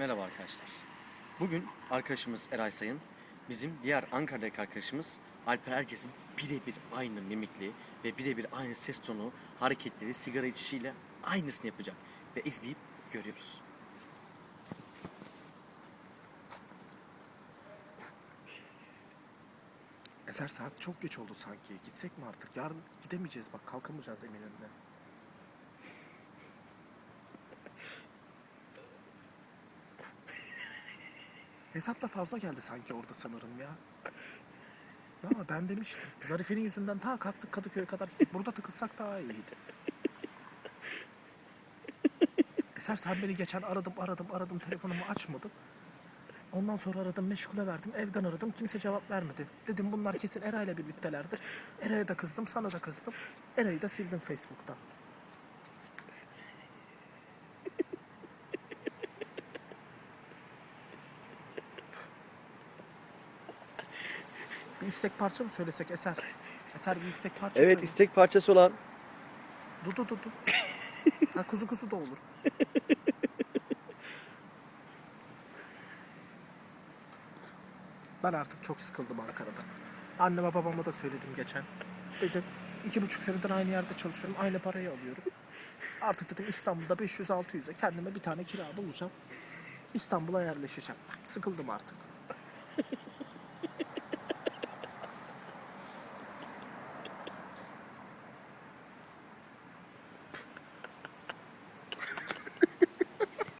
Merhaba arkadaşlar. Bugün arkadaşımız Eray Sayın, bizim diğer Ankara'daki arkadaşımız Alper Erkez'in birebir aynı mimikli ve birebir aynı ses tonu, hareketleri, sigara içişiyle aynısını yapacak. Ve izleyip görüyoruz. Eser saat çok geç oldu sanki. Gitsek mi artık? Yarın gidemeyeceğiz bak kalkamayacağız Eminönü'ne. Hesap da fazla geldi sanki orada sanırım ya. Ama ben demiştim. Zarife'nin yüzünden ta kalktık Kadıköy'e kadar gittik. Burada takılsak daha iyiydi. Eser sen beni geçen aradım aradım aradım telefonumu açmadın. Ondan sonra aradım meşgule verdim. Evden aradım kimse cevap vermedi. Dedim bunlar kesin Eray'la birliktelerdir. Eray'a da kızdım sana da kızdım. Eray'ı da sildim Facebook'tan. Bir istek parça mı söylesek Eser? Eser bir istek parça Evet söyle. istek parçası olan Dur dur dur dur. ha, kuzu kuzu da olur. Ben artık çok sıkıldım Ankara'da. Anneme babama da söyledim geçen. Dedim iki buçuk senedir aynı yerde çalışıyorum. Aynı parayı alıyorum. Artık dedim İstanbul'da 500-600'e kendime bir tane kira bulacağım. İstanbul'a yerleşeceğim. Sıkıldım artık.